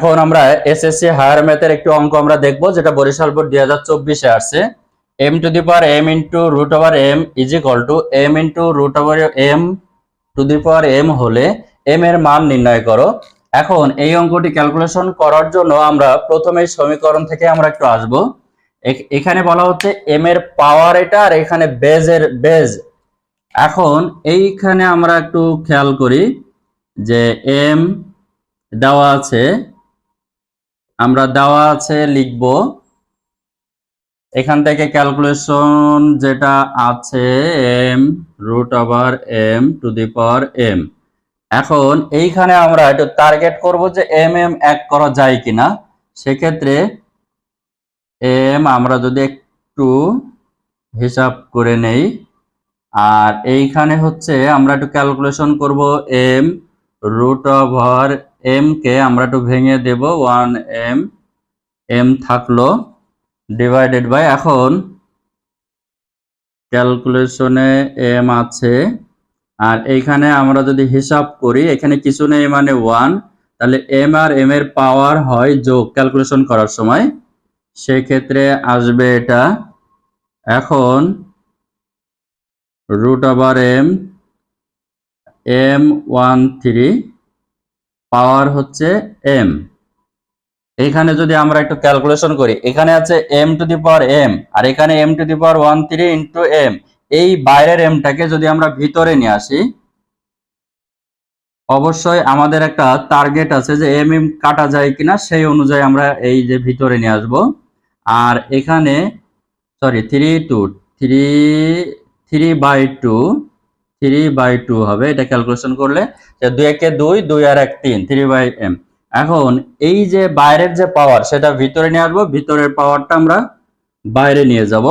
এখন আমরা SSC higher ম্যাথের একটি অঙ্ক আমরা দেখব, যেটা বরিশাল বোর্ড দুই হাজার চব্বিশে আসছে। M to the power M into root over M is equal to M into root over M to the power M হলে এম এর মান নির্ণয় করো। এখন এই অঙ্কটি ক্যালকুলেশন করার জন্য আমরা প্রথমে সমীকরণ থেকে আমরা একটু আসব। এখ- এখানে বলা হচ্ছে এম এর পাওয়ার এটা আর এখানে বেজের বেজ এখন এইখানে আমরা একটু খেয়াল করি যে এম দেওয়া আছে আমরা দেওয়া আছে লিখব। এখান থেকে ক্যালকুলেশন যেটা আছে M root over M to the power M এখন এইখানে আমরা একটু টার্গেট করব যে এম এম এক করা যায় কিনা। সেক্ষেত্রে এম আমরা যদি একটু হিসাব করে নেই। আর এইখানে হচ্ছে আমরা একটু ক্যালকুলেশন করব এম রুট ওভার এম কে আমরা একটু ভেঙে দেব ওয়ান এম এম থাকল ডিভাইডেড বাই এখন ক্যালকুলেশনে এম আছে, আর এইখানে আমরা যদি হিসাব করি, এখানে কিছু নেই মানে ওয়ান তাহলে এম আর এম এর পাওয়ার হয় যোগ ক্যালকুলেশন করার সময়, সেক্ষেত্রে আসবে এটা, এখন root over M M one three power হচ্ছে এম এখানে যদি আমরা একটু ক্যালকুলেশন করি, এখানে আছে M to the power M আর এখানে M to the power one three into M এই বাইরের এমটাকে যদি আমরা ভিতরে নিয়ে আসি, অবশ্যই আমাদের একটা টার্গেট আছে যে এম এম কাটা যায় কিনা, সেই অনুযায়ী আমরা এই যে ভিতরে নিয়ে আসব। আর এখানে sorry three two three three by two three by two হবে। এটা ক্যালকুলেশন করলে দুই একে দুই দুই আর এক তিন থ্রি বাই এম এখন এই যে বাইরের যে পাওয়ার সেটা ভিতরে নিয়ে আসব। ভিতরের পাওয়ারটা আমরা বাইরে নিয়ে যাব।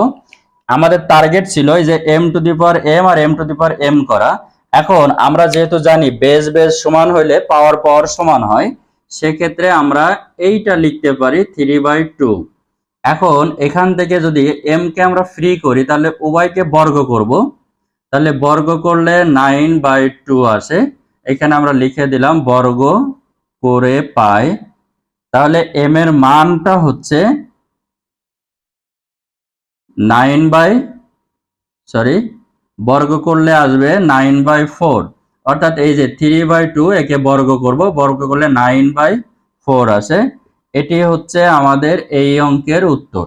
আমাদের টার্গেট ছিল যে M to the power M R M to the power M করা। এখন আমরা যেহেতু জানি বেস বেস সমান হইলে পাওয়ার পাওয়ার সমান হয়, সেক্ষেত্রে আমরা এইটা লিখতে পারি থ্রি বাই টু এখন এখান থেকে যদি এম কে আমরা ফ্রি করি, তাহলে উভয়কে বর্গ করব। তাহলে বর্গ করলে নাইন বাই টু আসে। এখানে আমরা লিখে দিলাম বর্গ করে পাই। তাহলে এম এর মানটা হচ্ছে নাইন বাই, সরি, বর্গ করলে আসবে নাইন বাই ফোর। অর্থাৎ এই যে থ্রি বাই টু, একে বর্গ করব। বর্গ করলে নাইন বাই ফোর আসে। এটি হচ্ছে আমাদের এই অঙ্কের উত্তর।